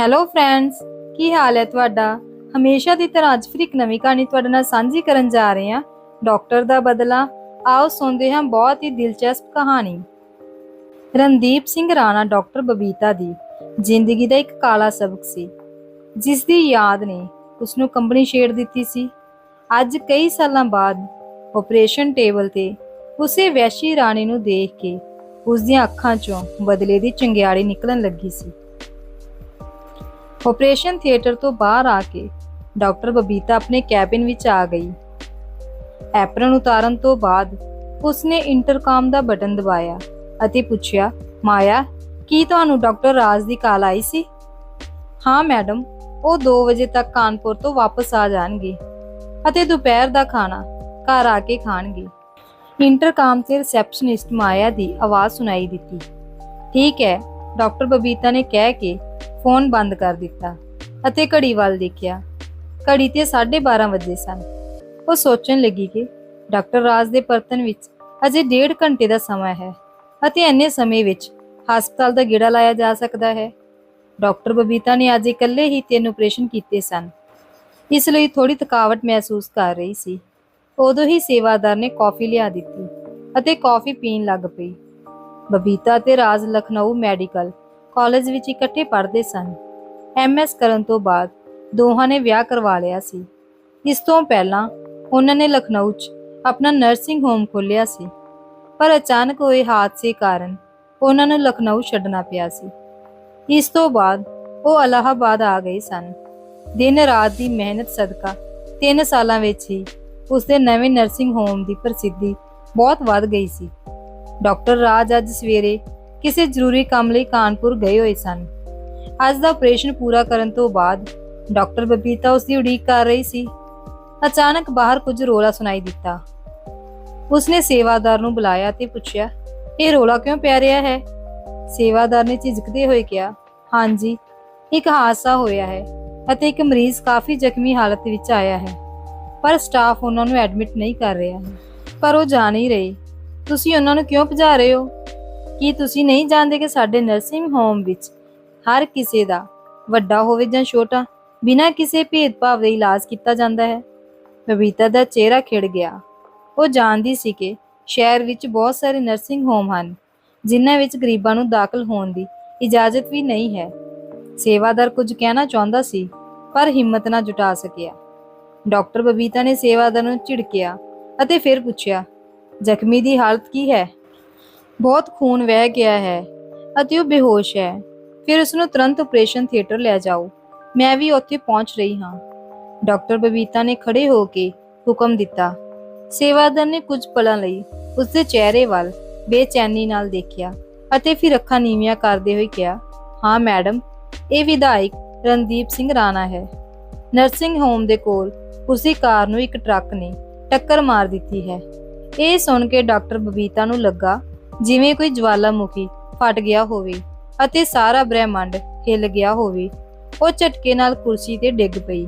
Hello friends ਕੀ ਹਾਲ ਹੈ ਤੁਹਾਡਾ? ਹਮੇਸ਼ਾ ਦੀ ਤਰ੍ਹਾਂ ਅੱਜ ਫਿਰ ਇੱਕ ਨਵੀਂ ਕਹਾਣੀ ਤੁਹਾਡੇ ਨਾਲ ਸਾਂਝੀ ਕਰਨ ਜਾ ਰਹੇ ਹਾਂ। ਡਾਕਟਰ ਦਾ ਬਦਲਾ। ਆਓ ਸੁਣਦੇ ਹਾਂ ਬਹੁਤ ਹੀ ਦਿਲਚਸਪ ਕਹਾਣੀ। ਰਣਦੀਪ ਸਿੰਘ ਰਾਣਾ ਡਾਕਟਰ ਬਬੀਤਾ ਦੀ ਜ਼ਿੰਦਗੀ ਦਾ ਇੱਕ ਕਾਲਾ ਸਬਕ ਸੀ। ਜਿਸ ਦੀ ਯਾਦ ਨੇ ਉਸ ਨੂੰ ਕੰਬਣੀ ਛੇੜ ਦਿੱਤੀ ਸੀ। ਅੱਜ ਕਈ ਸਾਲਾਂ ਬਾਅਦ ਆਪਰੇਸ਼ਨ ਟੇਬਲ ਤੇ ਉਸੇ ਵੈਸ਼ੀ ਰਾਣੀ ਨੂੰ ਦੇਖ ਕੇ ਉਸ ਦੀਆਂ ਅੱਖਾਂ 'ਚੋਂ ਬਦਲੇ ਦੀ ਚੰਗਿਆੜੀ ਨਿਕਲਣ ਲੱਗੀ ਸੀ। ਆਪਰੇਸ਼ਨ ਥੀਏਟਰ ਤੋਂ ਬਾਹਰ ਆ ਕੇ ਡਾਕਟਰ ਬਬੀਤਾ ਆਪਣੇ ਕੈਬਿਨ ਵਿੱਚ ਆ ਗਈ। ਐਪਰਨ ਉਤਾਰਨ ਤੋਂ ਬਾਅਦ ਉਸਨੇ ਇੰਟਰਕਾਮ ਦਾ ਬਟਨ ਦਬਾਇਆ ਅਤੇ ਪੁੱਛਿਆ, ਮਾਇਆ, ਕੀ ਤੁਹਾਨੂੰ ਡਾਕਟਰ ਰਾਜ ਦੀ ਕਾਲ ਆਈ ਸੀ? ਹਾਂ, ਮੈਡਮ, ਉਹ 2 ਵਜੇ ਤੱਕ ਕਾਨਪੁਰ ਤੋਂ ਵਾਪਸ ਆ ਜਾਣਗੇ ਅਤੇ ਦੁਪਹਿਰ ਦਾ ਖਾਣਾ ਘਰ ਆ ਕੇ ਖਾਣਗੇ। ਇੰਟਰਕਾਮ ਤੇ ਰਿਸੈਪਸ਼ਨਿਸਟ ਮਾਇਆ ਦੀ ਆਵਾਜ਼ ਸੁਣਾਈ ਦਿੱਤੀ। ਠੀਕ ਹੈ, ਡਾਕਟਰ ਬਬੀਤਾ ਨੇ ਕਹਿ ਕੇ ਫੋਨ ਬੰਦ ਕਰ ਦਿੱਤਾ ਅਤੇ ਘੜੀ ਵੱਲ ਦੇਖਿਆ। ਘੜੀ ਤੇ 12:30 ਵਜੇ ਸਨ। ਉਹ ਸੋਚਣ ਲੱਗੀ ਕਿ ਡਾਕਟਰ ਰਾਜ ਦੇ ਪਰਤਨ ਵਿੱਚ ਅਜੇ ਡੇਢ ਘੰਟੇ ਦਾ ਸਮਾਂ ਹੈ ਅਤੇ ਇੰਨੇ ਸਮੇਂ ਵਿੱਚ ਹਸਪਤਾਲ ਦਾ ਗੇੜਾ ਲਾਇਆ ਜਾ ਸਕਦਾ ਹੈ। ਡਾਕਟਰ ਬਬੀਤਾ ਨੇ ਅੱਜ ਇਕੱਲੇ ਹੀ ਤਿੰਨ ਆਪਰੇਸ਼ਨ ਕੀਤੇ ਸਨ। ਇਸ ਲਈ ਥੋੜੀ ਥਕਾਵਟ ਮਹਿਸੂਸ ਕਰ ਰਹੀ ਸੀ। ਉਦੋਂ ਹੀ ਸੇਵਾਦਾਰ ਨੇ ਕੌਫੀ ਲਿਆ ਦਿੱਤੀ ਅਤੇ ਕੌਫੀ ਪੀਣ ਲੱਗ ਪਈ। ਬਬੀਤਾ ਤੇ ਰਾਜ ਲਖਨਊ ਮੈਡੀਕਲ ਕਾਲਜ ਵਿੱਚ ਇਕੱਠੇ ਪੜ੍ਹਦੇ ਸਨ। ਐਮਐਸ ਕਰਨ ਤੋਂ ਬਾਅਦ ਦੋਹਾਂ ਨੇ ਵਿਆਹ ਕਰਵਾ ਲਿਆ ਸੀ। ਇਸ ਤੋਂ ਪਹਿਲਾਂ ਉਹਨਾਂ ਨੇ ਲਖਨਊ 'ਚ ਆਪਣਾ ਨਰਸਿੰਗ ਹੋਮ ਖੋਲ੍ਹਿਆ ਸੀ। ਪਰ ਅਚਾਨਕ ਹੋਏ ਹਾਦਸੇ ਕਾਰਨ ਉਹਨਾਂ ਨੂੰ ਲਖਨਊ ਛੱਡਣਾ ਪਿਆ ਸੀ। ਇਸ ਤੋਂ ਬਾਅਦ ਉਹ ਅਲਾਹਾਬਾਦ ਆ ਗਏ ਸਨ। ਦਿਨ ਰਾਤ ਦੀ ਮਿਹਨਤ ਸਦਕਾ 3 ਸਾਲਾਂ ਵਿੱਚ ਹੀ ਉਸਦੇ ਨਵੇਂ ਨਰਸਿੰਗ ਹੋਮ ਦੀ ਪ੍ਰਸਿੱਧੀ ਬਹੁਤ ਵੱਧ ਗਈ ਸੀ। ਡਾਕਟਰ ਰਾਜ ਅੱਜ ਸਵੇਰੇ ਕਿਸੇ ਜ਼ਰੂਰੀ ਕੰਮ ਲਈ ਕਾਨਪੁਰ ਗਏ ਹੋਏ ਸਨ। ਅੱਜ ਦਾ ਆਪਰੇਸ਼ਨ ਪੂਰਾ ਕਰਨ ਤੋਂ ਬਾਅਦ ਡਾਕਟਰ ਬਬੀਤਾ ਉਸ ਦੀ ਉਡੀਕ ਕਰ ਰਹੀ ਸੀ। ਅਚਾਨਕ ਬਾਹਰ ਕੁਝ ਰੋਲਾ ਸੁਣਾਈ ਦਿੱਤਾ। ਉਸਨੇ ਸੇਵਾਦਾਰ ਨੂੰ ਬੁਲਾਇਆ ਤੇ ਪੁੱਛਿਆ, ਇਹ ਰੋਲਾ ਕਿਉਂ ਪੈ ਰਿਹਾ ਹੈ? ਸੇਵਾਦਾਰ ਨੇ ਝਿਜਕਦੇ ਹੋਏ ਕਿਹਾ, ਹਾਂਜੀ, ਇੱਕ ਹਾਦਸਾ ਹੋਇਆ ਹੈ ਅਤੇ ਇੱਕ ਮਰੀਜ਼ ਕਾਫੀ ਜ਼ਖਮੀ ਹਾਲਤ ਵਿੱਚ ਆਇਆ ਹੈ, ਪਰ ਸਟਾਫ ਉਹਨਾਂ ਨੂੰ ਐਡਮਿਟ ਨਹੀਂ ਕਰ ਰਿਹਾ ਹੈ। ਪਰ ਉਹ ਜਾ ਨਹੀਂ ਰਹੇ। ਤੁਸੀਂ ਉਹਨਾਂ ਨੂੰ ਕਿਉਂ ਭਜਾ ਰਹੇ ਹੋ? ਕੀ ਤੁਸੀਂ ਨਹੀਂ ਜਾਣਦੇ ਕਿ ਸਾਡੇ ਨਰਸਿੰਗ ਹੋਮ ਵਿੱਚ ਹਰ ਕਿਸੇ ਦਾ ਵੱਡਾ ਹੋਵੇ ਜਾਂ ਛੋਟਾ, ਬਿਨਾਂ ਕਿਸੇ ਭੇਦਭਾਵ ਦੇ ਇਲਾਜ ਕੀਤਾ ਜਾਂਦਾ ਹੈ? ਬਬੀਤਾ ਦਾ ਚਿਹਰਾ ਖਿੜ ਗਿਆ। ਉਹ ਜਾਣਦੀ ਸੀ ਕਿ ਸ਼ਹਿਰ ਵਿੱਚ ਬਹੁਤ ਸਾਰੇ ਨਰਸਿੰਗ ਹੋਮ ਹਨ, ਜਿਨ੍ਹਾਂ ਵਿੱਚ ਗਰੀਬਾਂ ਨੂੰ ਦਾਖਲ ਹੋਣ ਦੀ ਇਜਾਜ਼ਤ ਵੀ ਨਹੀਂ ਹੈ। ਸੇਵਾਦਾਰ ਕੁਝ ਕਹਿਣਾ ਚਾਹੁੰਦਾ ਸੀ, ਪਰ ਹਿੰਮਤ ਨਾ ਜੁਟਾ ਸਕਿਆ। ਡਾਕਟਰ ਬਬੀਤਾ ਨੇ ਸੇਵਾਦਾਰ ਨੂੰ ਝਿੜਕਿਆ ਅਤੇ ਫਿਰ ਪੁੱਛਿਆ, ਜ਼ਖਮੀ ਦੀ ਹਾਲਤ ਕੀ ਹੈ? ਬਹੁਤ ਖੂਨ ਵਹਿ ਗਿਆ ਹੈ ਅਤੇ ਉਹ ਬੇਹੋਸ਼ ਹੈ। ਫਿਰ ਉਸ ਨੂੰ ਤੁਰੰਤ ਆਪਰੇਸ਼ਨ ਥੀਏਟਰ ਲੈ ਜਾਓ। ਮੈਂ ਵੀ ਉੱਥੇ ਪਹੁੰਚ ਰਹੀ ਹਾਂ। ਡਾਕਟਰ ਬਬੀਤਾ ਨੇ ਖੜੇ ਹੋ ਕੇ ਹੁਕਮ ਦਿੱਤਾ। ਸੇਵਾਦਾਰ ਨੇ ਕੁਝ ਪਲਾਂ ਲਈ ਉਸ ਦੇ ਚਿਹਰੇ ਵੱਲ ਬੇਚੈਨੀ ਨਾਲ ਦੇਖਿਆ ਅਤੇ ਫਿਰ ਅੱਖਾਂ ਨੀਵੀਆਂ ਕਰਦੇ ਹੋਏ ਕਿਹਾ, ਹਾਂ, ਮੈਡਮ, ਇਹ ਵਿਧਾਇਕ ਰਣਦੀਪ ਸਿੰਘ ਰਾਣਾ ਹੈ। ਨਰਸਿੰਗ ਹੋਮ ਦੇ ਕੋਲ ਉਸੇ ਕਾਰ ਨੂੰ ਇੱਕ ਟਰੱਕ ਨੇ ਟੱਕਰ ਮਾਰ ਦਿੱਤੀ ਹੈ। ਇਹ ਸੁਣ ਕੇ ਡਾਕਟਰ ਬਬੀਤਾ ਨੂੰ ਲੱਗਾ ਜਿਵੇਂ ਕੋਈ ਜਵਾਲਾਮੁਖੀ ਫਟ ਗਿਆ ਹੋਵੇ ਅਤੇ ਸਾਰਾ ਬ੍ਰਹਿਮੰਡ ਹਿੱਲ ਗਿਆ ਹੋਵੇ, ਉਹ ਝਟਕੇ ਨਾਲ ਕੁਰਸੀ ਤੇ ਡਿੱਗ ਪਈ।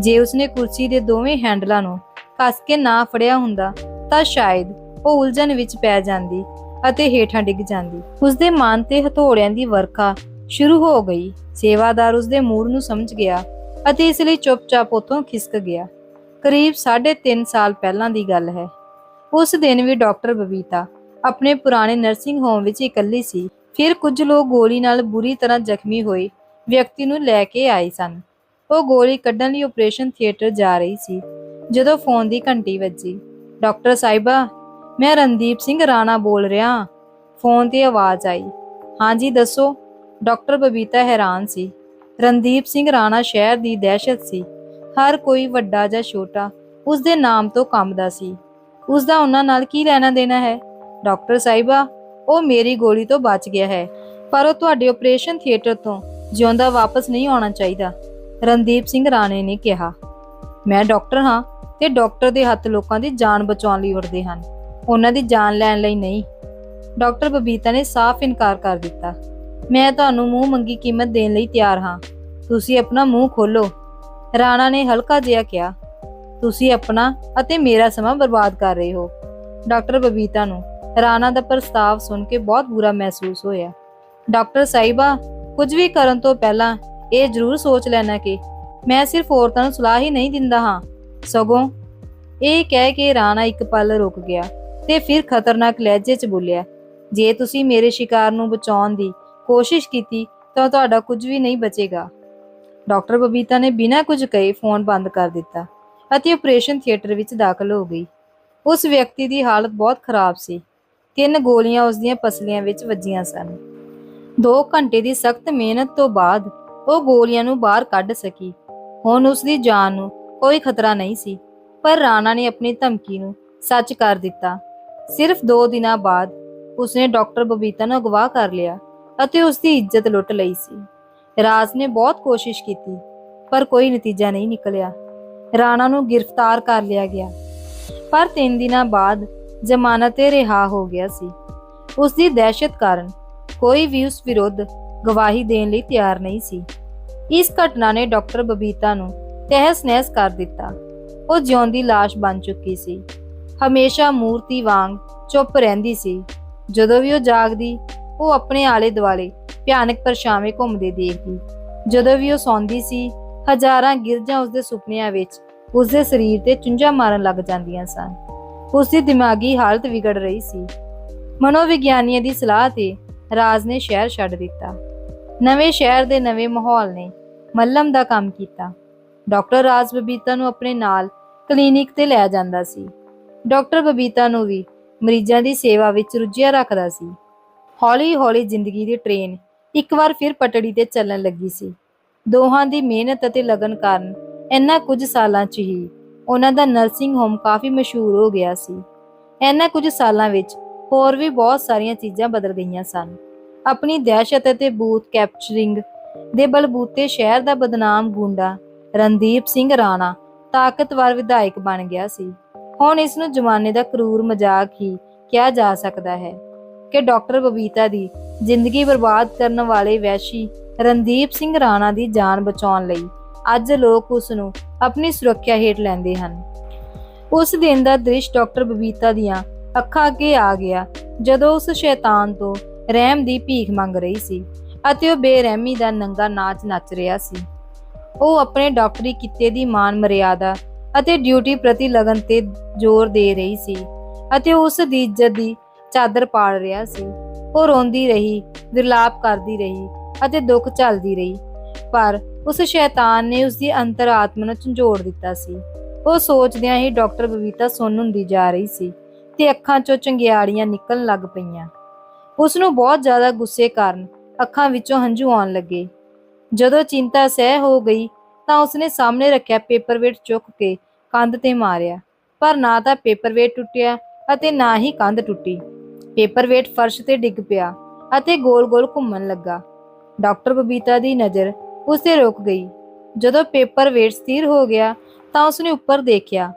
ਜੇ ਉਸਨੇ ਕੁਰਸੀ ਦੇ ਦੋਵੇਂ ਹੈਂਡਲਾਂ ਨੂੰ ਕੱਸ ਕੇ ਨਾ ਫੜਿਆ ਹੁੰਦਾ, ਤਾਂ ਸ਼ਾਇਦ ਉਹ ਉਲਝਣ ਵਿੱਚ ਪੈ ਜਾਂਦੀ ਅਤੇ ਹੇਠਾਂ ਡਿੱਗ ਜਾਂਦੀ। ਉਸਦੇ ਮਨ ਤੇ ਹਥੌੜਿਆਂ ਦੀ ਵਰਖਾ ਸ਼ੁਰੂ ਹੋ ਗਈ। ਸੇਵਾਦਾਰ ਉਸਦੇ ਮੂਡ ਨੂੰ ਸਮਝ ਗਿਆ ਅਤੇ ਇਸ ਲਈ ਚੁੱਪਚਾਪ ਉਥੋਂ ਖਿਸਕ ਗਿਆ। ਕਰੀਬ 3.5 ਸਾਲ ਪਹਿਲਾਂ ਦੀ ਗੱਲ ਹੈ। ਉਸ ਦਿਨ ਵੀ ਡਾਕਟਰ ਬਬੀਤਾ ਆਪਣੇ ਪੁਰਾਣੇ ਨਰਸਿੰਗ ਹੋਮ ਵਿੱਚ ਇਕੱਲੀ ਸੀ। ਫਿਰ ਕੁਝ ਲੋਕ ਗੋਲੀ ਨਾਲ ਬੁਰੀ ਤਰ੍ਹਾਂ ਜ਼ਖਮੀ ਹੋਏ, ਵਿਅਕਤੀ ਨੂੰ ਲੈ ਕੇ ਆਏ ਸਨ। ਉਹ ਗੋਲੀ ਕੱਢਣ ਲਈ ਆਪਰੇਸ਼ਨ ਥੀਏਟਰ ਜਾ ਰਹੀ ਸੀ। ਜਦੋਂ ਫੋਨ ਦੀ ਘੰਟੀ ਵੱਜੀ, ਡਾਕਟਰ ਸਾਹਿਬਾ, ਮੈਂ ਰਣਦੀਪ ਸਿੰਘ ਰਾਣਾ ਬੋਲ ਰਿਹਾ ਫੋਨ ਤੇ ਆਵਾਜ਼ ਆਈ ਹਾਂਜੀ ਦੱਸੋ, ਡਾਕਟਰ ਬਬੀਤਾ ਹੈਰਾਨ ਸੀ। ਰਣਦੀਪ ਸਿੰਘ ਰਾਣਾ ਸ਼ਹਿਰ ਦੀ ਦਹਿਸ਼ਤ ਸੀ। ਹਰ ਕੋਈ ਵੱਡਾ ਜਾਂ ਛੋਟਾ ਉਸ ਦੇ ਨਾਮ ਤੋਂ ਕੰਬਦਾ ਸੀ। ਉਸ ਦਾ ਉਹਨਾਂ ਨਾਲ ਕੀ ਲੈਣਾ ਦੇਣਾ ਹੈ? ਡਾਕਟਰ ਸਾਹਿਬਾ, ਉਹ ਮੇਰੀ ਗੋਲੀ ਤੋਂ ਬਚ ਗਿਆ ਹੈ। ਪਰ ਉਹ ਤੁਹਾਡੇ ਆਪਰੇਸ਼ਨ ਥੀਏਟਰ ਤੋਂ ਜਿਉਂਦਾ ਵਾਪਸ ਨਹੀਂ ਆਉਣਾ ਚਾਹੀਦਾ, ਰਣਦੀਪ ਸਿੰਘ ਰਾਣੇ ਨੇ ਕਿਹਾ। ਮੈਂ ਡਾਕਟਰ ਹਾਂ ਤੇ ਡਾਕਟਰ ਦੇ ਹੱਥ ਲੋਕਾਂ ਦੀ ਜਾਨ ਬਚਾਉਣ ਲਈ ਉੱਠਦੇ ਹਨ। ਉਹਨਾਂ ਦੀ ਜਾਨ ਲੈਣ ਲਈ ਨਹੀਂ। ਡਾਕਟਰ ਬਬੀਤਾ ਨੇ ਸਾਫ਼ ਇਨਕਾਰ ਕਰ ਦਿੱਤਾ। ਮੈਂ ਤੁਹਾਨੂੰ ਮੂੰਹ ਮੰਗੀ ਕੀਮਤ ਦੇਣ ਲਈ ਤਿਆਰ ਹਾਂ। ਤੁਸੀਂ ਆਪਣਾ ਮੂੰਹ ਖੋਲੋ। ਰਾਣਾ ਨੇ ਹਲਕਾ ਜਿਹਾ ਕਿਹਾ। ਤੁਸੀਂ ਆਪਣਾ ਅਤੇ ਮੇਰਾ ਸਮਾਂ ਬਰਬਾਦ ਕਰ ਰਹੇ ਹੋ। ਡਾਕਟਰ ਬਬੀਤਾ ਨੂੰ ਰਾਣਾ ਦਾ ਪ੍ਰਸਤਾਵ ਸੁਣ ਕੇ ਬਹੁਤ ਬੁਰਾ ਮਹਿਸੂਸ ਹੋਇਆ। ਡਾਕਟਰ ਸਾਹਿਬਾ, ਕੁਝ ਵੀ ਕਰਨ ਤੋਂ ਪਹਿਲਾਂ ਇਹ ਜ਼ਰੂਰ ਸੋਚ ਲੈਣਾ ਕਿ ਮੈਂ ਸਿਰਫ ਔਰਤਾਂ ਨੂੰ ਸਲਾਹ ਹੀ ਨਹੀਂ ਦਿੰਦਾ ਹਾਂ। ਸਗੋਂ ਇਹ ਕਹਿ ਕੇ ਰਾਣਾ ਇੱਕ ਪਲ ਰੁਕ ਗਿਆ ਤੇ ਫਿਰ ਖਤਰਨਾਕ ਲਹਿਜੇ 'ਚ ਬੋਲਿਆ, ਜੇ ਤੁਸੀਂ ਮੇਰੇ ਸ਼ਿਕਾਰ ਨੂੰ ਬਚਾਉਣ ਦੀ ਕੋਸ਼ਿਸ਼ ਕੀਤੀ, ਤਾਂ ਤੁਹਾਡਾ ਕੁਝ ਵੀ ਨਹੀਂ ਬਚੇਗਾ। ਡਾਕਟਰ ਬਬੀਤਾ ਨੇ ਬਿਨਾਂ ਕੁਝ ਕਹੇ ਫੋਨ ਬੰਦ ਕਰ ਦਿੱਤਾ ਅਤੇ ਆਪਰੇਸ਼ਨ ਥੀਏਟਰ ਵਿੱਚ ਦਾਖਲ ਹੋ ਗਈ। ਉਸ ਵਿਅਕਤੀ ਦੀ ਹਾਲਤ ਬਹੁਤ ਖਰਾਬ ਸੀ। ਤਿੰਨ ਗੋਲੀਆਂ ਉਸ ਦੀਆਂ ਪਸਲੀਆਂ ਵਿੱਚ ਵੱਜੀਆਂ ਸਨ। 2 ਘੰਟੇ ਦੀ ਸਖਤ ਮਿਹਨਤ ਤੋਂ ਬਾਅਦ ਉਹ ਗੋਲੀਆਂ ਨੂੰ ਬਾਹਰ ਕੱਢ ਸਕੀ। ਹੁਣ ਉਸ ਦੀ ਜਾਨ ਨੂੰ ਕੋਈ ਖਤਰਾ ਨਹੀਂ ਸੀ, ਪਰ ਰਾਣਾ ਨੇ ਆਪਣੀ ਧਮਕੀ ਨੂੰ ਸੱਚ ਕਰ ਦਿੱਤਾ। ਸਿਰਫ 2 ਦਿਨਾਂ ਬਾਅਦ ਉਸਨੇ ਡਾਕਟਰ ਬਬੀਤਾ ਨੂੰ ਅਗਵਾ ਕਰ ਲਿਆ ਅਤੇ ਉਸ ਦੀ ਇੱਜ਼ਤ ਲੁੱਟ ਲਈ ਸੀ। ਰਾਜ ਨੇ ਬਹੁਤ ਕੋਸ਼ਿਸ਼ ਕੀਤੀ, ਪਰ ਕੋਈ ਨਤੀਜਾ ਨਹੀਂ ਨਿਕਲਿਆ। ਰਾਣਾ ਨੂੰ ਗ੍ਰਿਫਤਾਰ ਕਰ ਲਿਆ ਗਿਆ। ਪਰ 3 ਦਿਨਾਂ ਬਾਅਦ ਜ਼ਮਾਨਤ ਤੇ ਰਿਹਾ ਹੋ ਗਿਆ ਸੀ। ਉਸ ਦੀ ਦਹਿਸ਼ਤ ਕਾਰਨ ਕੋਈ ਵੀ ਉਸ ਵਿਰੁੱਧ ਗਵਾਹੀ ਦੇਣ ਲਈ ਤਿਆਰ ਨਹੀਂ ਸੀ। ਇਸ ਘਟਨਾ ਨੇ ਡਾਕਟਰ ਬਬੀਤਾ ਨੂੰ ਤਹਿਸ-ਨਹਿਸ ਕਰ ਦਿੱਤਾ। ਉਹ ਜਿਉਂਦੀ ਲਾਸ਼ ਬਣ ਚੁੱਕੀ ਸੀ। ਹਮੇਸ਼ਾ ਮੂਰਤੀ ਵਾਂਗ ਚੁੱਪ ਰਹਿੰਦੀ ਸੀ। ਜਦੋਂ ਵੀ ਉਹ ਜਾਗਦੀ, ਉਹ ਆਪਣੇ ਆਲੇ ਦੁਆਲੇ ਭਿਆਨਕ ਪਰਛਾਵੇਂ ਘੁੰਮਦੇ ਦੇਖਦੀ। ਜਦੋਂ ਵੀ ਉਹ ਸੌਂਦੀ ਸੀ, ਹਜ਼ਾਰਾਂ ਗਿਰਜਾਂ ਉਸਦੇ ਸੁਪਨਿਆਂ ਵਿੱਚ ਉਸਦੇ ਸਰੀਰ ਤੇ ਚੁੰਝਾਂ ਮਾਰਨ ਲੱਗ ਜਾਂਦੀਆਂ ਸਨ। ਉਸ ਦੀ ਦਿਮਾਗੀ ਹਾਲਤ ਵਿਗੜ ਰਹੀ ਸੀ। ਮਨੋਵਿਗਿਆਨੀਆਂ ਦੀ ਸਲਾਹ ਤੇ ਰਾਜ ਨੇ ਸ਼ਹਿਰ ਛੱਡ ਦਿੱਤਾ। ਨਵੇਂ ਸ਼ਹਿਰ ਦੇ ਨਵੇਂ ਮਾਹੌਲ ਨੇ ਮੱਲਮ ਦਾ ਕੰਮ ਕੀਤਾ। ਡਾਕਟਰ ਰਾਜ ਬਬੀਤਾ ਨੂੰ ਆਪਣੇ ਨਾਲ ਕਲੀਨਿਕ ਤੇ ਲੈ ਜਾਂਦਾ ਸੀ। ਡਾਕਟਰ ਬਬੀਤਾ ਨੂੰ ਵੀ ਮਰੀਜ਼ਾਂ ਦੀ ਸੇਵਾ ਵਿੱਚ ਰੁੱਝਿਆ ਰੱਖਦਾ ਸੀ। ਹੌਲੀ-ਹੌਲੀ ਜ਼ਿੰਦਗੀ ਦੀ ਟ੍ਰੇਨ ਇੱਕ ਵਾਰ ਫਿਰ ਪਟੜੀ ਤੇ ਚੱਲਣ ਲੱਗੀ ਸੀ। ਦੋਹਾਂ ਦੀ ਮਿਹਨਤ ਅਤੇ ਲਗਨ ਕਾਰਨ ਇੰਨਾ ਕੁਝ ਸਾਲਾਂ 'ਚ ਹੀ ਉਹਨਾਂ ਦਾ ਨਰਸਿੰਗ ਹੋਮ ਕਾਫੀ ਮਸ਼ਹੂਰ ਹੋ ਗਿਆ ਸੀ। ਇਹਨਾਂ ਕੁਝ ਸਾਲਾਂ ਵਿੱਚ ਹੋਰ ਵੀ ਬਹੁਤ ਸਾਰੀਆਂ ਚੀਜ਼ਾਂ ਬਦਲ ਗਈਆਂ ਸਨ। ਆਪਣੀ ਦਹਿਸ਼ਤ ਅਤੇ ਬੂਥ ਕੈਪਚਰਿੰਗ ਦੇ ਬਲਬੂਤੇ ਸ਼ਹਿਰ ਦਾ ਬਦਨਾਮ ਗੁੰਡਾ ਰਣਦੀਪ ਸਿੰਘ ਰਾਣਾ ਤਾਕਤਵਰ ਵਿਧਾਇਕ ਬਣ ਗਿਆ ਸੀ। ਹੁਣ ਇਸ ਨੂੰ ਜ਼ਮਾਨੇ ਦਾ ਕਰੂਰ ਮਜ਼ਾਕ ਹੀ ਕਿਹਾ ਜਾ ਸਕਦਾ ਹੈ ਕਿ ਡਾਕਟਰ ਬਬੀਤਾ ਦੀ ਜ਼ਿੰਦਗੀ ਬਰਬਾਦ ਕਰਨ ਵਾਲੇ ਵੈਸ਼ੀ ਰਣਦੀਪ ਸਿੰਘ ਰਾਣਾ ਦੀ ਜਾਨ ਬਚਾਉਣ ਲਈ ਅੱਜ ਲੋਕ ਉਸ ਨੂੰ ਆਪਣੀ ਸੁਰੱਖਿਆ ਹੇਠ ਲੈਂਦੇ ਹਨ। ਉਸ ਦਿਨ ਦਾ ਦ੍ਰਿਸ਼ ਡਾਕਟਰ ਬਬੀਤਾ ਦੀਆਂ ਅੱਖਾਂ ਅੱਗੇ ਆ ਗਿਆ, ਜਦੋਂ ਉਸ ਸ਼ੈਤਾਨ ਤੋਂ ਰਹਿਮ ਦੀ ਭੀਖ ਮੰਗ ਰਹੀ ਸੀ ਅਤੇ ਉਹ ਬੇਰਹਿਮੀ ਦਾ ਨੰਗਾ ਨਾਚ ਨੱਚ ਰਿਹਾ ਸੀ। ਉਹ ਆਪਣੇ ਡਾਕਟਰੀ ਕਿੱਤੇ ਦੀ ਮਾਨ ਮਰਿਆਦਾ ਅਤੇ ਡਿਊਟੀ ਪ੍ਰਤੀ ਲਗਨ ਤੇ ਜ਼ੋਰ ਦੇ ਰਹੀ ਸੀ ਅਤੇ ਉਸ ਦੀ ਇੱਜ਼ਤ ਦੀ ਚਾਦਰ ਪਾੜ ਰਿਹਾ ਸੀ। ਉਹ ਰੋਂਦੀ ਰਹੀ, ਵਿਰਲਾਪ ਕਰਦੀ ਰਹੀ ਅਤੇ ਦੁੱਖ ਝੱਲਦੀ ਰਹੀ। ਪਰ ਉਸ ਸ਼ੈਤਾਨ ਨੇ ਉਸ ਦੀ ਅੰਤਰਾਤਮਾ ਨੂੰ ਝੰਜੋੜ ਦਿੱਤਾ ਸੀ। ਉਹ ਸੋਚਦਿਆਂ ਹੀ ਡਾਕਟਰ ਬਬੀਤਾ ਸੁੰਨ ਹੁੰਦੀ ਜਾ ਰਹੀ ਸੀ ਤੇ ਅੱਖਾਂ 'ਚੋਂ ਚੰਗਿਆੜੀਆਂ ਨਿਕਲਣ ਲੱਗ ਪਈਆਂ। ਉਸ ਨੂੰ ਬਹੁਤ ਜ਼ਿਆਦਾ ਗੁੱਸੇ ਕਾਰਨ ਅੱਖਾਂ ਵਿੱਚੋਂ ਹੰਝੂ ਆਉਣ ਲੱਗੇ। ਜਦੋਂ ਚਿੰਤਾ ਸਹਿ ਹੋ ਗਈ ਤਾਂ ਉਸਨੇ ਸਾਹਮਣੇ ਰੱਖਿਆ ਪੇਪਰ ਵੇਟ ਚੁੱਕ ਕੇ ਕੰਧ ਤੇ ਮਾਰਿਆ। ਪਰ ਨਾ ਤਾਂ ਪੇਪਰ ਵੇਟ ਟੁੱਟਿਆ ਅਤੇ ਨਾ ਹੀ ਕੰਧ ਟੁੱਟੀ। ਪੇਪਰ ਵੇਟ ਫਰਸ਼ ਤੇ ਡਿੱਗ ਪਿਆ ਅਤੇ ਗੋਲ-ਗੋਲ ਘੁੰਮਣ ਲੱਗਾ। ਡਾਕਟਰ ਬਬੀਤਾ ਦੀ ਨਜ਼ਰ ਉਸ ਰੁਕ ਗਈ। ਜਦੋਂ ਪੇਪਰ ਵੇਟ ਸਥਿਰ ਹੋ ਗਿਆ ਤਾਂ ਉਸਨੇ ਉੱਪਰ ਦੇਖਿਆ।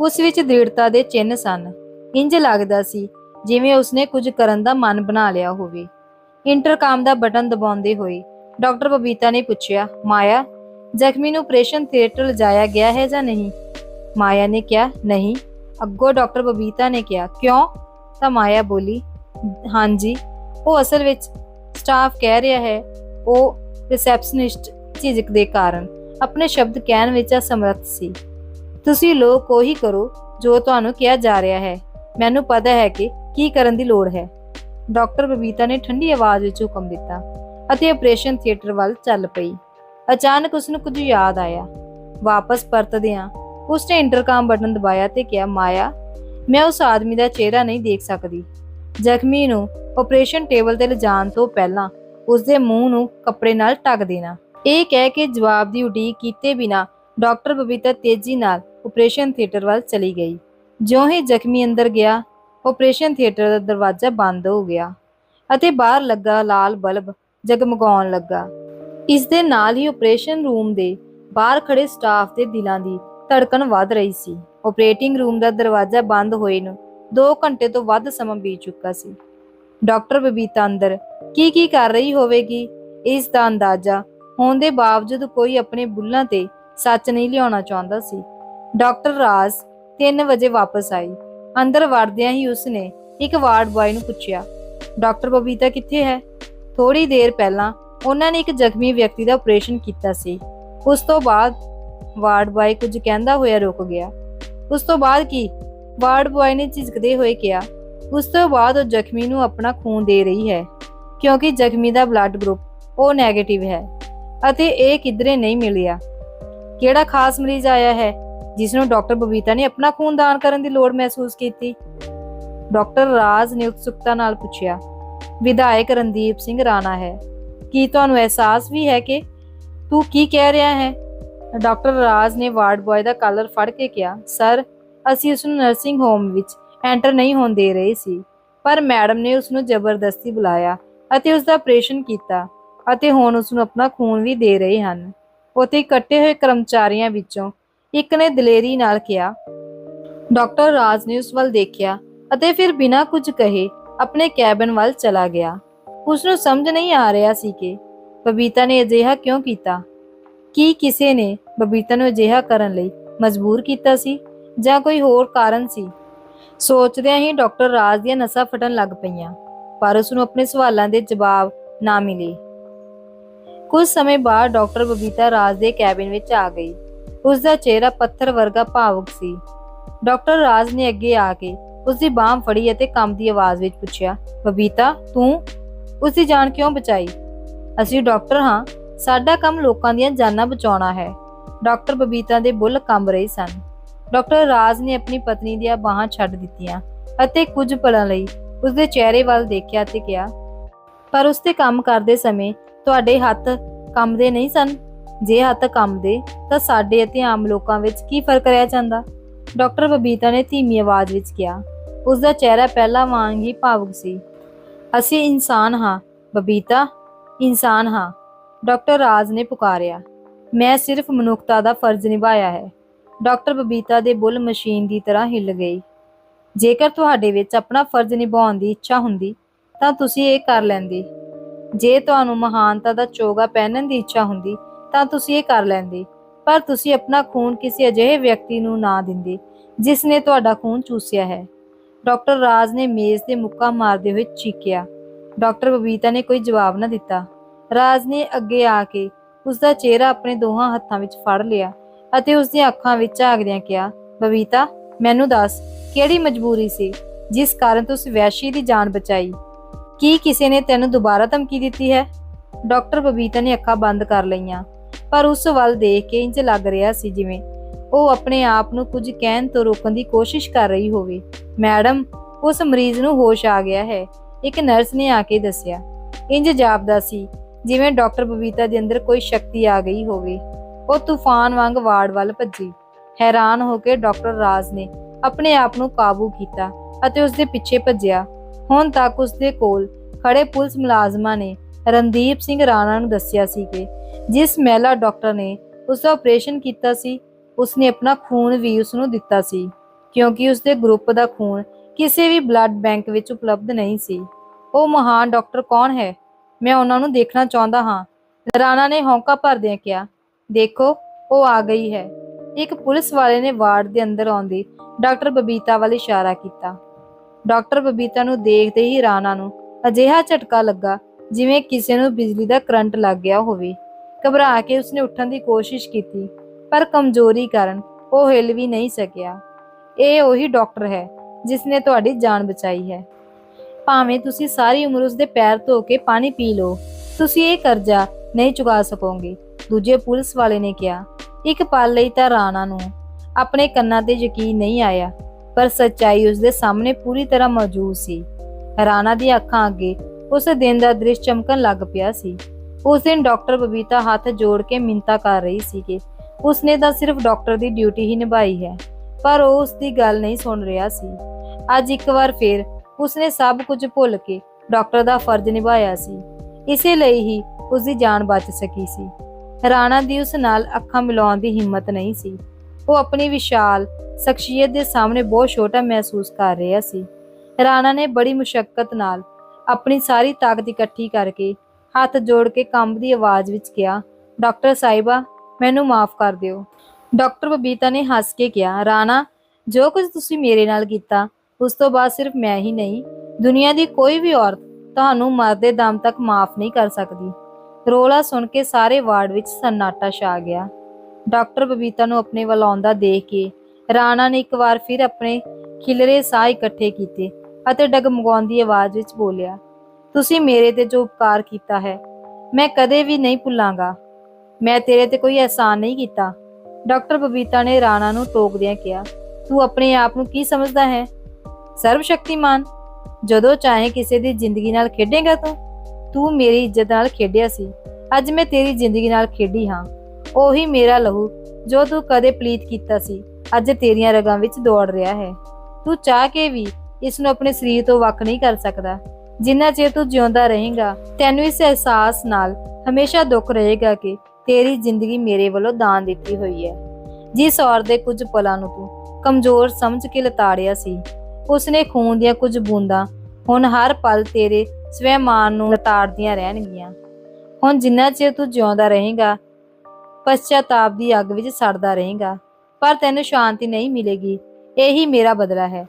ਉਸ ਵਿੱਚ ਦ੍ਰਿੜਤਾ ਦੇ ਚਿੰਨ੍ਹ ਸਨ। ਇੰਜ ਲੱਗਦਾ ਸੀ ਜਿਵੇਂ ਉਸਨੇ ਕੁਝ ਕਰਨ ਦਾ ਮਨ ਬਣਾ ਲਿਆ ਹੋਵੇ। ਇੰਟਰਕਾਮ ਦਾ ਬਟਨ ਦਬਾਉਂਦੇ ਹੋਏ ਡਾਕਟਰ ਬਬੀਤਾ ਨੇ ਪੁੱਛਿਆ, ਮਾਇਆ, ਜ਼ਖਮੀ ਨੂੰ ਆਪਰੇਸ਼ਨ ਥੀਏਟਰ ਲਿਜਾਇਆ ਗਿਆ ਹੈ ਜਾਂ ਨਹੀਂ? ਮਾਇਆ ਨੇ ਕਿਹਾ, ਨਹੀਂ। ਅੱਗੋਂ ਡਾਕਟਰ ਬਬੀਤਾ ਨੇ ਕਿਹਾ, ਕਿਉਂ? ਤਾਂ ਮਾਇਆ ਬੋਲੀ, ਹਾਂਜੀ। ਉਹ ਅਸਲ ਵਿੱਚ ਸਟਾਫ ਕਹਿ ਰਿਹਾ ਹੈ, ਉਹ ਰਿਸੈਪਸ਼ਨਿਸਟ ਝਿਜਕ ਦੇ ਕਾਰਨ ਆਪਣੇ ਸ਼ਬਦ ਕਹਿਣ ਵਿੱਚ ਅਸਮਰੱਥ ਸੀ। ਤੁਸੀਂ ਲੋਕ ਉਹੀ ਕਰੋ ਜੋ ਤੁਹਾਨੂੰ ਕਿਹਾ ਜਾ ਰਿਹਾ ਹੈ। ਮੈਨੂੰ ਪਤਾ ਹੈ ਕਿ ਕੀ ਕਰਨ ਦੀ ਲੋੜ ਹੈ। ਡਾਕਟਰ ਬਬੀਤਾ ਨੇ ਠੰਡੀ ਆਵਾਜ਼ ਵਿੱਚ ਹੁਕਮ ਦਿੱਤਾ ਅਤੇ ਆਪਰੇਸ਼ਨ ਥੀਏਟਰ ਵੱਲ ਚੱਲ ਪਈ। ਅਚਾਨਕ ਉਸ ਨੂੰ ਕੁਝ ਯਾਦ ਆਇਆ। ਵਾਪਸ ਪਰਤਦਿਆਂ ਉਸਨੇ ਇੰਟਰਕਾਮ ਬਟਨ ਦਬਾਇਆ ਤੇ ਕਿਹਾ, ਮਾਇਆ, ਮੈਂ ਉਸ ਆਦਮੀ ਦਾ ਚਿਹਰਾ ਨਹੀਂ ਦੇਖ ਸਕਦੀ। ਜ਼ਖਮੀ ਨੂੰ ਆਪਰੇਸ਼ਨ ਟੇਬਲ ਤੇ ਲਿਜਾਣ ਤੋਂ ਪਹਿਲਾਂ ਉਸਦੇ ਮੂੰਹ ਨੂੰ ਕੱਪੜੇ ਨਾਲ ਢੱਕ ਦੇਣਾ। ਇਹ ਕਹਿ ਕੇ ਜਵਾਬ ਦੀ ਉਡੀਕ ਕੀਤੇ ਬਿਨਾ ਡਾਕਟਰ ਬਬੀਤਾ ਤੇਜ਼ੀ ਨਾਲ ਆਪਰੇਸ਼ਨ ਥੀਏਟਰ ਵੱਲ ਚਲੀ ਗਈ। ਜਿਉਂ ਹੀ ਜ਼ਖਮੀ ਅੰਦਰ ਗਿਆ ਆਪਰੇਸ਼ਨ ਥੀਏਟਰ ਦਾ ਦਰਵਾਜ਼ਾ ਬੰਦ ਹੋ ਗਿਆ ਅਤੇ ਬਾਹਰ ਲੱਗਾ ਲਾਲ ਬਲਬ ਜਗਮਗਾਉਣ ਲੱਗਾ। ਇਸ ਦੇ ਨਾਲ ਹੀ ਆਪਰੇਸ਼ਨ ਰੂਮ ਦੇ ਬਾਹਰ ਖੜੇ ਸਟਾਫ ਦੇ ਦਿਲਾਂ ਦੀ ਧੜਕਣ ਵੱਧ ਰਹੀ ਸੀ। ਆਪਰੇਟਿੰਗ ਰੂਮ ਦਾ ਦਰਵਾਜ਼ਾ ਬੰਦ ਹੋਏ ਨੂੰ 2 ਘੰਟੇ ਤੋਂ ਵੱਧ ਸਮਾਂ ਬੀਤ ਚੁੱਕਾ ਸੀ। ਡਾਕਟਰ ਬਬੀਤਾ ਅੰਦਰ ਕੀ ਕੀ ਕਰ ਰਹੀ ਹੋਵੇਗੀ? ਇਸ ਦਾ ਅੰਦਾਜ਼ਾ ਹੋਣ ਦੇ ਬਾਵਜੂਦ ਕੋਈ ਆਪਣੇ ਬੁੱਲਾਂ ਤੇ ਸੱਚ ਨਹੀਂ ਲਿਆਉਣਾ ਚਾਹੁੰਦਾ ਸੀ। ਡਾਕਟਰ ਰਾਜ 3 ਵਜੇ ਵਾਪਸ ਆਈ। ਅੰਦਰ ਵੜਦਿਆਂ ਹੀ ਉਸਨੇ ਇੱਕ ਵਾਰਡ ਬॉय ਨੂੰ ਪੁੱਛਿਆ, ਡਾਕਟਰ ਬਬੀਤਾ ਕਿੱਥੇ ਹੈ? ਥੋੜੀ ਦੇਰ ਪਹਿਲਾਂ ਉਹਨਾਂ ਨੇ ਇੱਕ ਜ਼ਖਮੀ ਵਿਅਕਤੀ ਦਾ ਆਪਰੇਸ਼ਨ ਕੀਤਾ ਸੀ। ਉਸ ਤੋਂ ਬਾਅਦ ਵਾਰਡ ਬॉय ਕੁਝ ਕਹਿੰਦਾ ਹੋਇਆ ਰੁਕ ਗਿਆ। ਉਸ ਤੋਂ ਬਾਅਦ ਕੀ? ਵਾਰਡ ਬॉय ਨੇ ਝਿਜਕਦੇ ਹੋਏ ਕਿਹਾ, ਉਸ ਤੋਂ ਬਾਅਦ ਉਹ ਜ਼ਖਮੀ ਨੂੰ ਆਪਣਾ ਖੂਨ ਦੇ ਰਹੀ ਹੈ। ਕਿਉਂਕਿ ਜ਼ਖਮੀ ਦਾ ਬਲੱਡ ਗਰੁੱਪ ਉਹ 네ਗੇਟਿਵ ਹੈ ਅਤੇ ਇਹ ਕਿਧਰੇ ਨਹੀਂ ਮਿਲਿਆ। ਕਿਹੜਾ ਖਾਸ ਮਰੀਜ਼ ਆਇਆ ਹੈ ਜਿਸ ਨੂੰ ਡਾਕਟਰ ਬਬੀਤਾ ਨੇ ਆਪਣਾ ਖੂਨ ਦਾਨ ਕਰਨ ਦੀ ਲੋੜ ਮਹਿਸੂਸ ਕੀਤੀ? ਡਾਕਟਰ ਰਾਜ ਨੇ ਉਤਸੁਕਤਾ ਨਾਲ ਪੁੱਛਿਆ, ਵਿਧਾਇਕ ਰਣਦੀਪ ਸਿੰਘ ਰਾਣਾ ਹੈ। ਕੀ ਤੁਹਾਨੂੰ ਅਹਿਸਾਸ ਵੀ ਹੈ ਕਿ ਤੂੰ ਕੀ ਕਹਿ ਰਿਹਾ ਹੈ? ਡਾਕਟਰ ਰਾਜ ਨੇ ਵਾਰਡ ਬॉय ਦਾ ਕਾਲਰ ਫੜ ਕੇ ਕਿਹਾ, ਸਰ, ਅਸੀਂ ਉਸ ਨੂੰ ਨਰਸਿੰਗ ਹੋਮ ਵਿੱਚ ਐਂਟਰ ਨਹੀਂ ਹੋਣ ਦੇ ਰਹੇ ਸੀ, ਪਰ ਮੈਡਮ ਨੇ ਉਸ ਨੂੰ ਜ਼ਬਰਦਸਤੀ ਬੁਲਾਇਆ ਅਤੇ ਉਸ ਦਾ ਆਪਰੇਸ਼ਨ ਕੀਤਾ ਅਤੇ ਹੁਣ ਉਸ ਨੂੰ ਆਪਣਾ ਖੂਨ ਵੀ ਦੇ ਰਹੇ ਹਨ। ਉੱਥੇ ਇਕੱਠੇ ਹੋਏ ਕਰਮਚਾਰੀਆਂ ਵਿੱਚੋਂ ਇੱਕ ਨੇ ਦਲੇਰੀ ਨਾਲ ਕਿਹਾ, ਡਾਕਟਰ ਰਾਜ ਨੇ ਉਸ ਵੱਲ ਦੇਖਿਆ ਅਤੇ ਫਿਰ ਬਿਨਾਂ ਕੁਝ ਕਹੇ ਆਪਣੇ ਕੈਬਨ ਵੱਲ ਚਲਾ ਗਿਆ। ਉਸ ਨੂੰ ਸਮਝ ਨਹੀਂ ਆ ਰਿਹਾ ਸੀ ਕਿ ਬਬੀਤਾ ਨੇ ਅਜਿਹਾ ਕਿਉਂ ਕੀਤਾ? ਕੀ ਕਿਸੇ ਨੇ ਬਬੀਤਾ ਨੂੰ ਅਜਿਹਾ ਕਰਨ ਲਈ ਮਜਬੂਰ ਕੀਤਾ ਸੀ ਜਾਂ ਕੋਈ ਹੋਰ ਕਾਰਨ ਸੀ? ਸੋਚਦਿਆਂ ਹੀ ਡਾਕਟਰ ਰਾਜ ਦੀਆਂ ਨਸਾਂ ਫਟਣ ਲੱਗ ਪਈਆਂ। ਪਰ ਉਸ ਨੂੰ ਆਪਣੇ ਸਵਾਲਾਂ ਦੇ ਜਵਾਬ ਨਾ ਮਿਲੇ। ਕੁਝ ਸਮੇਂ ਬਾਅਦ ਡਾਕਟਰ ਬਬੀਤਾ ਰਾਜ ਦੇ ਕੈਬਿਨ ਵਿੱਚ ਆ ਗਈ। ਉਸ ਦਾ ਚਿਹਰਾ ਪੱਥਰ ਵਰਗਾ ਭਾਵੁਕ ਸੀ। ਡਾਕਟਰ ਰਾਜ ਨੇ ਅੱਗੇ ਆ ਕੇ ਉਸ ਦੀ ਬਾਹ ਫੜੀ ਅਤੇ ਕੰਮ ਦੀ ਆਵਾਜ਼ ਵਿੱਚ ਪੁੱਛਿਆ, ਬਬੀਤਾ, ਤੂੰ? ਉਸ ਦੀ ਜਾਨ ਕਿਉਂ ਬਚਾਈ? ਅਸੀਂ ਡਾਕਟਰ ਹਾਂ। ਸਾਡਾ ਕੰਮ ਲੋਕਾਂ ਦੀਆਂ ਜਾਨਾਂ ਬਚਾਉਣਾ ਹੈ। ਡਾਕਟਰ ਬਬੀਤਾ ਦੇ ਬੁੱਲ ਕੰਬ ਰਹੇ ਸਨ। ਡਾਕਟਰ ਰਾਜ ਨੇ ਆਪਣੀ ਪਤਨੀ ਦੀਆਂ ਬਾਹਾਂ ਛੱਡ ਦਿੱਤੀਆਂ ਅਤੇ ਕੁਝ ਪਲਾਂ ਲਈ ਉਸ ਦੇ ਚਿਹਰੇ ਵੱਲ ਦੇਖਿਆ ਤੇ ਕਿਹਾ, ਪਰ ਉਸ ਤੇ ਕੰਮ ਕਰਦੇ ਸਮੇਂ ਤੁਹਾਡੇ ਹੱਥ ਕੰਮਦੇ ਨਹੀਂ ਸਨ? ਜੇ ਹੱਥ ਕੰਮਦੇ ਤਾਂ ਸਾਡੇ ਅਤੇ ਆਮ ਲੋਕਾਂ ਵਿੱਚ ਕੀ ਫ਼ਰਕ ਰਹਿ ਜਾਂਦਾ? ਡਾਕਟਰ ਬਬੀਤਾ ਨੇ ਧੀਮੀ ਆਵਾਜ਼ ਵਿੱਚ ਕਿਹਾ ਉਸ ਦਾ ਚਿਹਰਾ ਪਹਿਲਾਂ ਵਾਂਗ ਹੀ ਭਾਵੁਕ ਸੀ। ਅਸੀਂ ਇਨਸਾਨ ਹਾਂ, ਬਬੀਤਾ, ਇਨਸਾਨ ਹਾਂ। ਡਾਕਟਰ ਰਾਜ ਨੇ ਪੁਕਾਰਿਆ, ਮੈਂ ਸਿਰਫ ਮਨੁੱਖਤਾ ਦਾ ਫਰਜ਼ ਨਿਭਾਇਆ ਹੈ। ਡਾਕਟਰ ਬਬੀਤਾ ਦੇ ਬੁੱਲ ਮਸ਼ੀਨ ਦੀ ਤਰ੍ਹਾਂ ਹਿੱਲ ਗਈ। ਜੇਕਰ ਤੁਹਾਡੇ ਵਿੱਚ ਆਪਣਾ ਫਰਜ਼ ਨਿਭਾਉਣ ਦੀ ਇੱਛਾ ਹੁੰਦੀ, ਤਾਂ ਤੁਸੀਂ ਇਹ ਕਰ ਲੈਂਦੇ। ਜੇ ਤੁਹਾਨੂੰ ਮਹਾਨਤਾ ਦਾ ਚੋਗਾ ਪਹਿਨਣ ਦੀ ਇੱਛਾ ਹੁੰਦੀ, ਤਾਂ ਤੁਸੀਂ ਇਹ ਕਰ ਲੈਂਦੇ। ਪਰ ਤੁਸੀਂ ਆਪਣਾ ਖੂਨ ਕਿਸੇ ਅਜਿਹੇ ਵਿਅਕਤੀ ਨੂੰ ਨਾ ਦਿੰਦੇ, ਜਿਸ ਨੇ ਤੁਹਾਡਾ ਖੂਨ ਚੂਸਿਆ ਹੈ। ਡਾਕਟਰ ਰਾਜ ਨੇ ਮੇਜ਼ ਤੇ ਮੁੱਕਾ ਮਾਰਦੇ ਹੋਏ ਚੀਕਿਆ। ਡਾਕਟਰ ਬਬੀਤਾ ਨੇ ਕੋਈ ਜਵਾਬ ਨਾ ਦਿੱਤਾ। ਰਾਜ ਨੇ ਅੱਗੇ ਆ ਕੇ ਉਸ ਦਾ ਚਿਹਰਾ ਆਪਣੇ ਦੋਹਾਂ ਹੱਥਾਂ ਵਿੱਚ ਫੜ ਲਿਆ ਅਤੇ ਉਸ ਦੀਆਂ ਅੱਖਾਂ ਵਿੱਚ ਝਾਕਦਿਆਂ ਕਿਹਾ, ਬਬੀਤਾ ਮੈਨੂੰ ਦੱਸ, ਕਿਹੜੀ ਮਜਬੂਰੀ ਸੀ ਜਿਸ ਕਾਰਨ ਤੂੰ ਉਸ ਵੈਸ਼ੀ ਦੀ ਜਾਨ ਬਚਾਈ? ਕੀ ਕਿਸੇ ਨੇ ਤੈਨੂੰ ਦੁਬਾਰਾ ਧਮਕੀ ਦਿੱਤੀ ਹੈ? ਡਾਕਟਰ ਬਬੀਤਾ ਨੇ ਅੱਖਾਂ ਬੰਦ ਕਰ ਲਈਆਂ, ਪਰ ਉਸ ਵੱਲ ਦੇਖ ਕੇ ਇੰਜ ਲੱਗ ਰਿਹਾ ਸੀ ਜਿਵੇਂ ਉਹ ਆਪਣੇ ਆਪ ਨੂੰ ਕੁਝ ਕਹਿਣ ਤੋਂ ਰੋਕਣ ਦੀ ਕੋਸ਼ਿਸ਼ ਕਰ ਰਹੀ ਹੋਵੇ। ਮੈਡਮ, ਉਸ ਮਰੀਜ਼ ਨੂੰ ਹੋਸ਼ ਆ ਗਿਆ ਹੈ, ਇੱਕ ਨਰਸ ਨੇ ਆ ਕੇ ਦੱਸਿਆ। ਇੰਜ ਜਾਪਦਾ ਸੀ ਜਿਵੇਂ ਡਾਕਟਰ ਬਬੀਤਾ ਦੇ ਅੰਦਰ ਕੋਈ ਸ਼ਕਤੀ ਆ ਗਈ ਹੋਵੇ। ਉਹ ਤੂਫਾਨ ਵਾਂਗ ਵਾਰਡ ਵੱਲ ਭੱਜੀ। ਹੈਰਾਨ ਹੋ ਕੇ ਡਾਕਟਰ ਰਾਜ ਨੇ ਆਪਣੇ ਆਪ ਨੂੰ ਕਾਬੂ ਕੀਤਾ ਅਤੇ ਉਸ ਦੇ ਪਿੱਛੇ ਭੱਜਿਆ। ਹੁਣ ਤੱਕ ਉਸ ਦੇ ਕੋਲ ਖੜੇ ਪੁਲਿਸ ਮੁਲਾਜ਼ਮਾਂ ਨੇ ਰਣਦੀਪ ਸਿੰਘ ਰਾਣਾ ਨੂੰ ਦੱਸਿਆ ਸੀ ਕਿ ਜਿਸ ਮਹਿਲਾ ਡਾਕਟਰ ਨੇ ਉਸ ਦਾ ਆਪਰੇਸ਼ਨ ਕੀਤਾ ਸੀ ਉਸ ਨੇ ਆਪਣਾ ਖੂਨ ਵੀ ਉਸ ਨੂੰ ਦਿੱਤਾ ਸੀ, ਕਿਉਂਕਿ ਉਸ ਦੇ ਗਰੁੱਪ ਦਾ ਖੂਨ ਕਿਸੇ ਵੀ ਬਲੱਡ ਬੈਂਕ ਵਿੱਚ ਉਪਲਬਧ ਨਹੀਂ ਸੀ। ਉਹ ਮਹਾਨ ਡਾਕਟਰ ਕੌਣ ਹੈ? ਮੈਂ ਉਹਨਾਂ ਨੂੰ ਦੇਖਣਾ ਚਾਹੁੰਦਾ ਹਾਂ। ਰਾਣਾ ਨੇ ਹੌਂਕਾ ਭਰਦਿਆਂ ਕਿਹਾ, ਦੇਖੋ, ਉਹ ਆ ਗਈ ਹੈ। ਇੱਕ ਪੁਲਿਸ ਵਾਲੇ ਨੇ ਵਾਰਡ ਦੇ ਅੰਦਰ ਆਉਂਦੇ ਡਾਕਟਰ ਬਬੀਤਾ ਵੱਲ ਇਸ਼ਾਰਾ ਕੀਤਾ। ਡਾਕਟਰ ਬਬੀਤਾ ਨੂੰ ਦੇਖਦੇ ਹੀ ਰਾਣਾ ਨੂੰ ਅਜਿਹਾ ਝਟਕਾ ਲੱਗਾ ਜਿਵੇਂ ਕਿਸੇ ਨੂੰ ਬਿਜਲੀ ਦਾ ਕਰੰਟ ਲੱਗ ਗਿਆ ਹੋਵੇ। ਘਬਰਾ ਕੇ ਉਸਨੇ ਉੱਠਣ ਦੀ ਕੋਸ਼ਿਸ਼ ਕੀਤੀ, ਪਰ ਕਮਜ਼ੋਰੀ ਕਾਰਨ ਉਹ ਹਿੱਲ ਵੀ ਨਹੀਂ ਸਕਿਆ। ਇਹ ਉਹੀ ਡਾਕਟਰ ਹੈ ਜਿਸ ਨੇ ਤੁਹਾਡੀ ਜਾਨ ਬਚਾਈ ਹੈ। ਭਾਵੇਂ ਤੁਸੀਂ ਸਾਰੀ ਉਮਰ ਉਸਦੇ ਪੈਰ ਧੋ ਕੇ ਪਾਣੀ ਪੀ ਲਓ, ਤੁਸੀਂ ਇਹ ਕਰਜ਼ਾ ਨਹੀਂ ਚੁਕਾ ਸਕੋਗੇ, ਦੂਜੇ ਪੁਲਿਸ ਵਾਲੇ ਨੇ ਕਿਹਾ। ਇੱਕ ਪਲ ਲਈ ਤਾਂ ਰਾਣਾ ਨੂੰ ਆਪਣੇ ਕੰਨਾਂ ਤੇ ਯਕੀਨ ਨਹੀਂ ਆਇਆ, ਪਰ ਸੱਚਾਈ ਉਸਦੇ ਸਾਹਮਣੇ ਪੂਰੀ ਤਰ੍ਹਾਂ ਮੌਜੂਦ ਸੀ। ਰਾਣਾ ਦੀਆਂ ਅੱਖਾਂ ਅੱਗੇ ਉਸ ਦਿਨ ਦਾ ਦ੍ਰਿਸ਼ ਚਮਕਣ ਲੱਗ ਪਿਆ ਸੀ। ਉਸ ਦਿਨ ਡਾਕਟਰ ਬਬੀਤਾ ਹੱਥ ਜੋੜ ਕੇ ਮਿੰਤਾ ਕਰ ਰਹੀ ਸੀ ਕਿ ਉਸਨੇ ਤਾਂ ਸਿਰਫ ਡਾਕਟਰ ਦੀ ਡਿਊਟੀ ਹੀ ਨਿਭਾਈ ਹੈ, ਪਰ ਉਹ ਉਸ ਦੀ ਗੱਲ ਨਹੀਂ ਸੁਣ ਰਿਹਾ ਸੀ। ਅੱਜ ਇੱਕ ਵਾਰ ਫੇਰ ਉਸਨੇ ਸਭ ਕੁਝ ਭੁੱਲ ਕੇ ਡਾਕਟਰ ਦਾ ਫਰਜ਼ ਨਿਭਾਇਆ ਸੀ। ਇਸੇ ਲਈ ਹੀ ਉਸ ਦੀ ਜਾਨ ਬਚ ਸਕੀ ਸੀ। ਰਾਣਾ ਦੀ ਉਸ ਨਾਲ ਅੱਖਾਂ ਮਿਲਾਉਣ ਦੀ ਹਿੰਮਤ ਨਹੀਂ ਸੀ। ਉਹ ਆਪਣੀ ਵਿਸ਼ਾਲ ਸ਼ਖਸੀਅਤ ਦੇ ਸਾਹਮਣੇ ਬਹੁਤ ਛੋਟਾ ਮਹਿਸੂਸ ਕਰ ਰਿਹਾ ਸੀ। ਰਾਣਾ ਨੇ ਬੜੀ ਮੁਸ਼ਕਲ ਨਾਲ ਆਪਣੀ ਸਾਰੀ ਤਾਕਤ ਇਕੱਠੀ ਕਰਕੇ ਹੱਥ ਜੋੜ ਕੇ ਕੰਬਦੀ ਆਵਾਜ਼ ਵਿੱਚ ਕਿਹਾ, ਡਾਕਟਰ ਸਾਹਿਬਾ, ਮੈਨੂੰ ਮਾਫ ਕਰ ਦਿਓ। ਡਾਕਟਰ ਬਬੀਤਾ ਨੇ ਹੱਸ ਕੇ ਕਿਹਾ, ਰਾਣਾ, ਜੋ ਕੁਝ ਤੁਸੀਂ ਮੇਰੇ ਨਾਲ ਕੀਤਾ, ਉਸ ਤੋਂ ਬਾਅਦ ਸਿਰਫ ਮੈਂ ਹੀ ਨਹੀਂ, ਦੁਨੀਆ ਦੀ ਕੋਈ ਵੀ ਔਰਤ ਤੁਹਾਨੂੰ ਮਰਦੇ ਦਮ ਤੱਕ ਮਾਫ ਨਹੀਂ ਕਰ ਸਕਦੀ। ਰੋਲਾ ਸੁਣ ਕੇ ਸਾਰੇ ਵਾਰਡ ਵਿੱਚ ਸન્ਨਾਟਾ ਛਾ ਗਿਆ। ਡਾਕਟਰ ਬਬੀਤਾ ਨੂੰ ਆਪਣੇ ਵੱਲ ਆਉਂਦਾ ਦੇਖ ਕੇ ਰਾਣਾ ਨੇ ਇੱਕ ਵਾਰ ਫਿਰ ਆਪਣੇ ਖਿਲਰੇ ਸਾਹ ਇਕੱਠੇ ਕੀਤੇ ਅਤੇ ਡਗਮਗਾਉਂਦੀ ਆਵਾਜ਼ ਵਿੱਚ ਬੋਲਿਆ, ਤੁਸੀਂ ਮੇਰੇ ਤੇ ਜੋ ਉਪਕਾਰ ਕੀਤਾ ਹੈ, ਮੈਂ ਕਦੇ ਵੀ ਨਹੀਂ ਭੁੱਲਾਂਗਾ। ਮੈਂ ਤੇਰੇ ਤੇ ਕੋਈ ਅਹਿਸਾਨ ਨਹੀਂ ਕੀਤਾ। ਡਾਕਟਰ ਬਬੀਤਾ ਨੇ ਰਾਣਾ ਨੂੰ ਟੋਕਦਿਆਂ ਕਿਹਾ, ਤੂੰ ਆਪਣੇ ਆਪ ਨੂੰ ਕੀ ਸਮਝਦਾ ਹੈ? ਸਰਵ ਸ਼ਕਤੀਮਾਨ ਜਦੋਂ ਚਾਹੇ ਕਿਸੇ ਦੀ ਜ਼ਿੰਦਗੀ ਨਾਲ ਖੇਡੇਗਾ ਤੂੰ ਤੂੰ ਮੇਰੀ ਇੱਜ਼ਤ ਨਾਲ ਖੇਡਿਆ ਸੀ। ਅੱਜ ਮੈਂ ਤੇਰੀ ਜ਼ਿੰਦਗੀ ਨਾਲ ਖੇਡੀ ਹਾਂ। ਉਹੀ ਮੇਰਾ ਲਹੂ, ਜੋ ਤੂੰ ਕਦੇ ਪਲੀਤ ਕੀਤਾ ਸੀ। ਅੱਜ ਤੇਰੀਆਂ ਰਗਾਂ ਵਿੱਚ ਦੌੜ ਰਿਹਾ ਹੈ। ਤੂੰ ਚਾਹ ਕੇ ਵੀ ਇਸ ਨੂੰ ਆਪਣੇ ਸਰੀਰ ਤੋਂ ਵੱਖ ਨਹੀਂ ਕਰ ਸਕਦਾ। ਜਿੰਨਾ ਚਿਰ ਤੂੰ ਜਿਉਂਦਾ ਰਹੇਗਾ, ਤੈਨੂੰ ਇਸ ਅਹਿਸਾਸ ਨਾਲ ਹਮੇਸ਼ਾ ਦੁੱਖ ਰਹੇਗਾ ਕਿ ਤੇਰੀ ਜ਼ਿੰਦਗੀ ਮੇਰੇ ਵੱਲੋਂ ਦਾਨ ਦਿੱਤੀ ਹੋਈ ਹੈ। ਜਿਸ ਔਰ ਦੇ ਕੁਝ ਪਲਾਂ ਨੂੰ ਤੂੰ ਕਮਜ਼ੋਰ ਸਮਝ ਕੇ ਲਤਾੜਿਆ ਸੀ। ਉਸਨੇ ਖੂਨ ਦੀਆਂ ਕੁਝ ਬੂੰਦਾਂ, ਹੁਣ ਹਰ ਪਲ ਤੇਰੇ ਸਵੈਮਾਨ ਨੂੰ ਲਤਾੜਦੀਆਂ ਰਹਿਣਗੀਆਂ। ਹੁਣ ਜਿੰਨਾ ਚਿਰ ਤੂੰ ਜਿਉਂਦਾ ਰਹੇਗਾ ਪਛਤਾਪ ਦੀ ਅੱਗ ਵਿੱਚ ਸੜਦਾ ਰਹੇਗਾ, ਪਰ ਤੈਨੂੰ ਸ਼ਾਂਤੀ ਨਹੀਂ ਮਿਲੇਗੀ, ਇਹੀ ਮੇਰਾ ਬਦਲਾ ਹੈ।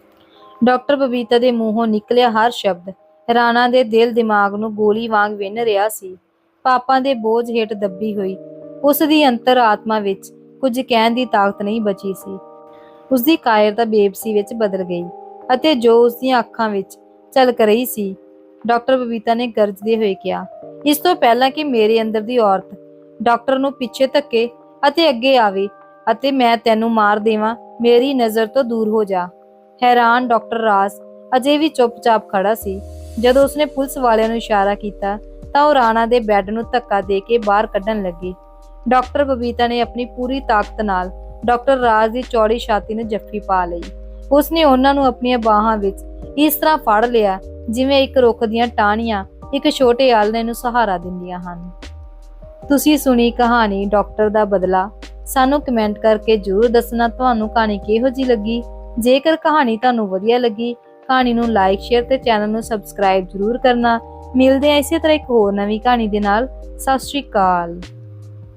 ਡਾਕਟਰ ਬਬੀਤਾ ਦੇ ਮੂੰਹੋਂ ਨਿਕਲਿਆ ਹਰ ਸ਼ਬਦ, ਰਾਣਾ ਦੇ ਦਿਲ ਦਿਮਾਗ ਨੂੰ ਗੋਲੀ ਵਾਂਗ ਵਿੰਨ ਰਿਹਾ ਸੀ। ਪਾਪਾਂ ਦੇ ਬੋਝ ਹੇਠ ਦੱਬੀ ਹੋਈ, ਉਸ ਦੀ ਅੰਤਰ ਆਤਮਾ ਵਿੱਚ ਕੁਝ ਕਹਿਣ ਦੀ ਤਾਕਤ ਨਹੀਂ ਬਚੀ ਸੀ। ਉਸ ਦੀ ਕਾਇਰਤਾ ਬੇਬਸੀ ਵਿੱਚ ਬਦਲ ਗਈ, ਅਤੇ ਜੋ ਉਸ ਦੀਆਂ ਅੱਖਾਂ ਵਿੱਚ ਝਲਕ ਰਹੀ ਸੀ ਡਾਕਟਰ ਬਬੀਤਾ ਨੇ ਗਰਜਦੇ ਹੋਏ ਕਿਹਾ, ਇਸ ਤੋਂ ਪਹਿਲਾਂ ਕਿ ਮੇਰੇ ਅੰਦਰ ਦੀ ਔਰਤ ਡਾਕਟਰ ਨੂੰ ਪਿੱਛੇ ਧੱਕੇ ਅਤੇ ਅੱਗੇ ਆਵੇ ਅਤੇ ਮੈਂ ਤੈਨੂੰ ਮਾਰ ਦੇਵਾਂ, ਮੇਰੀ ਨਜ਼ਰ ਤੋਂ ਦੂਰ ਹੋ ਜਾ। ਹੈਰਾਨ ਡਾਕਟਰ ਰਾਸ ਅਜੇ ਵੀ ਚੁੱਪਚਾਪ ਖੜਾ ਸੀ। ਜਦੋਂ ਉਸਨੇ ਪੁਲਿਸ ਵਾਲਿਆਂ ਨੂੰ ਇਸ਼ਾਰਾ ਕੀਤਾ ਤਾਂ ਉਹ ਰਾਣਾ ਦੇ ਬੈੱਡ ਨੂੰ ਧੱਕਾ ਦੇ ਕੇ ਬਾਹਰ ਕੱਢਣ ਲੱਗੀ। ਡਾਕਟਰ ਬਬੀਤਾ ਨੇ ਆਪਣੀ ਪੂਰੀ ਤਾਕਤ ਨਾਲ ਡਾਕਟਰ ਰਾਜ ਦੀ ਚੌੜੀ ਛਾਤੀ ਨੂੰ ਜੱਫੀ ਪਾ ਲਈ। ਉਸਨੇ ਉਹਨਾਂ ਨੂੰ ਆਪਣੀਆਂ ਬਾਹਾਂ ਵਿੱਚ ਇਸ ਤਰ੍ਹਾਂ ਫੜ ਲਿਆ ਜਿਵੇਂ ਇੱਕ ਰੁੱਖ ਦੀਆਂ ਟਾਹਣੀਆਂ, ਇੱਕ ਛੋਟੇ ਆਲਣੇ ਨੂੰ ਸਹਾਰਾ ਦਿੰਦੀਆਂ ਹਨ। ਤੁਸੀਂ ਸੁਣੀ ਕਹਾਣੀ ਡਾਕਟਰ ਦਾ ਬਦਲਾ। ਸਾਨੂੰ ਕਮੈਂਟ ਕਰਕੇ ਜਰੂਰ ਦੱਸਣਾ ਤੁਹਾਨੂੰ ਕਹਾਣੀ ਕਿਹੋ ਜੀ ਲੱਗੀ। ਜੇਕਰ ਕਹਾਣੀ ਤੁਹਾਨੂੰ ਵਧੀਆ ਲੱਗੀ, ਕਹਾਣੀ ਨੂੰ ਲਾਈਕ ਸ਼ੇਅਰ ਤੇ ਚੈਨਲ ਨੂੰ ਸਬਸਕ੍ਰਾਈਬ ਜਰੂਰ ਕਰਨਾ। ਮਿਲਦੇ ਹਾਂ ਇਸੇ ਤਰ੍ਹਾਂ ਇੱਕ ਹੋਰ ਨਵੀਂ ਕਹਾਣੀ ਦੇ ਨਾਲ। ਸਤਿ ਸ਼੍ਰੀ ਅਕਾਲ।